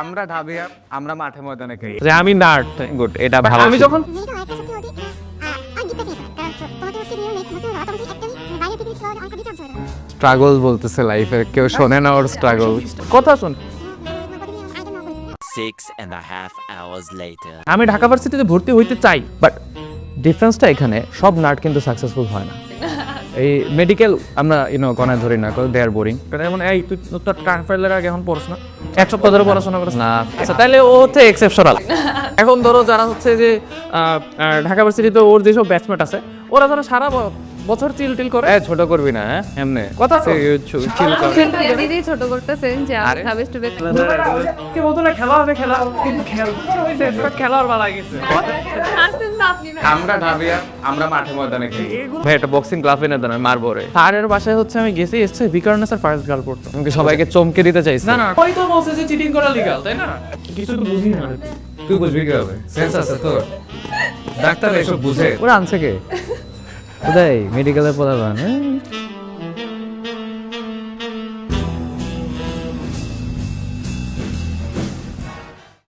আমরা ঢাবিয়া আমরা মাঠে ময়দানে খাই যে আমি নার্ড। গুড এটা ভালো আমি যখন স্ট্রাগল বলতেছে লাইফের কেউ শোনে না ওর স্ট্রাগল কথা শুন। I don't know Six and a half hours later. আমি ঢাকা ভার্সিটিতে ভর্তি হইতে চাই বাট ডিফারেন্সটা এখানে সব নার্ড কিন্তু সাকসেসফুল হয় না। এই মেডিকেল আমরা ইউনো গণায় ধরি না দে আর বোরিং যেমন এই তুই তোর ট্রান্সফারের আগে এখন পড়ছ না। এক সপ্তাহ ধরে পড়াশোনা করিস না। আচ্ছা তাহলে ও হচ্ছে এক্সেপশনাল এখন ধরো যারা হচ্ছে যে ঢাকা ভার্সিটিতে ওর যেসব ব্যাচমেট আছে ওরা ধরো সারা বছর চিল টিল করে? এ ছোট করবি না হ্যাঁ এমনি। কথা তো। চিল কর। দিদি ছোট করতেছেন যে আরে। হাবেস টু বেক কে বলতো খেলা হবে খেলা কিন্তু খেল খেলার বেলা গেছে। আসেন না আপনি না আমরা ঢাবিয়া আমরা মাঠে ময়দানে খাই ভাই একটা বক্সিং ক্লাব এনে দেন আমি মারবো রে। স্যারের বাসায় হচ্ছে আমি গেছি এসছে বিকারণে স্যার ফার্স্ট গার্ল পড়তো। তুমি কি সবাইকে চমকে দিতে চাইছিস না না ওই তো বলছে যে চিটিং করা লিগাল তাই না? কিছু তো বুঝি না তুই বুঝবি কি হবে সেন্স আছে তোর। ডাক্তার এসব বুঝে। ওরা আনছে কে? কোথায়? মেডিকেলের পড়াবেন